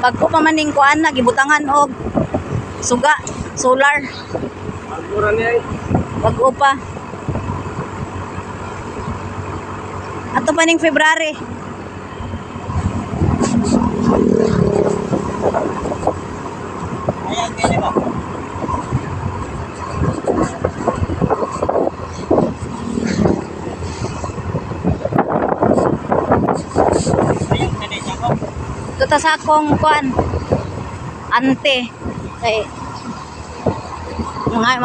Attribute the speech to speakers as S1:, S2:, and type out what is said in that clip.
S1: Pag ko pamaning kuan na gibutangan og suga, solar.
S2: Magmura ni ay. Eh.
S1: Pag upa. Ato pa February.
S2: Ayan, ganyan ko.
S1: Ito ta sa akong kuan. Ante. Kay mga